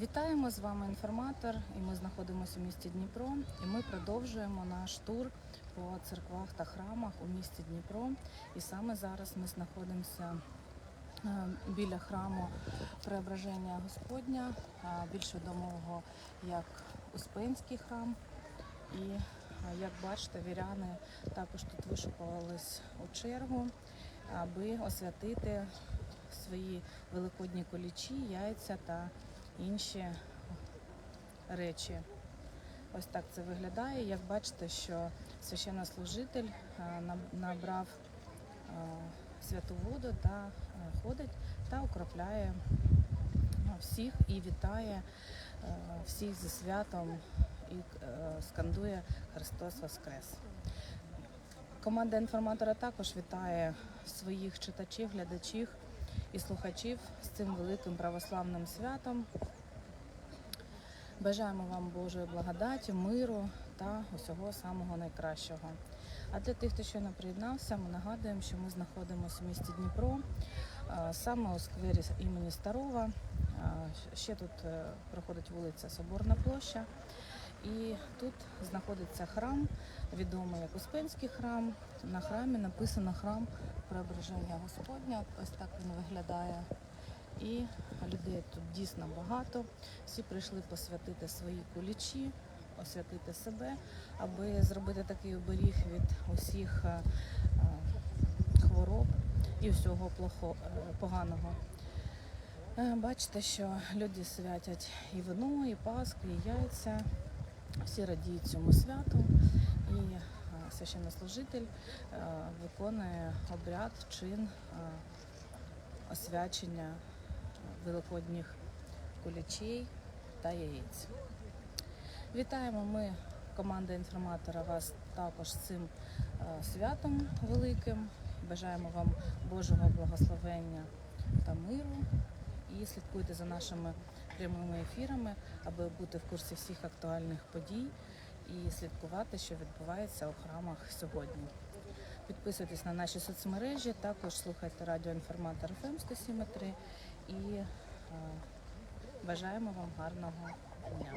Вітаємо з вами інформатор, і ми знаходимося у місті Дніпро. І ми продовжуємо наш тур по церквах та храмах у місті Дніпро. І саме зараз ми знаходимося е, біля храму Преображення Господня, е, більш відомого як Успенський храм. І е, як бачите, віряни також тут вишукувались у чергу, аби освятити свої великодні колічі, яйця та інші речі. Ось так це виглядає. Як бачите, що священнослужитель е, набрав е, святу воду та е, ходить та окропляє ну, всіх і вітає всіх зі святом і скандує Христос Воскрес. Команда інформатора також вітає своїх читачів, глядачів і слухачів з цим великим православним святом. Бажаємо вам Божої благодаті, миру та усього самого найкращого. А для тих, хто щойно приєднався, ми нагадуємо, що ми знаходимося в місті Дніпро, саме у сквері імені Старова. Ще тут е, проходить вулиця Соборна площа. І тут знаходиться храм, відомий як Успенський храм. На храмі написано храм Преображення Господня. Ось так він виглядає. І людей тут дійсно багато. Всі прийшли посвятити свої кулічі, освятити себе, аби зробити такий оберіг від усіх е, е, хвороб і всього плохо, е, поганого. Бачите, що люди святять і вино, і паски, і яйця. Всі радіють цьому святу. І священнослужитель виконує обряд, чин освячення великодніх кулячей та яєць. Вітаємо ми, команда інформатора, вас також з цим е, святом великим. Бажаємо вам Божого благословення та миру. І слідкуйте за нашими прямими ефірами, аби бути в курсі всіх актуальних подій і слідкувати, що відбувається у храмах сьогодні. Підписуйтесь на наші соцмережі, також слухайте радіоінформатор ФМ 107.3 і е, бажаємо вам гарного дня.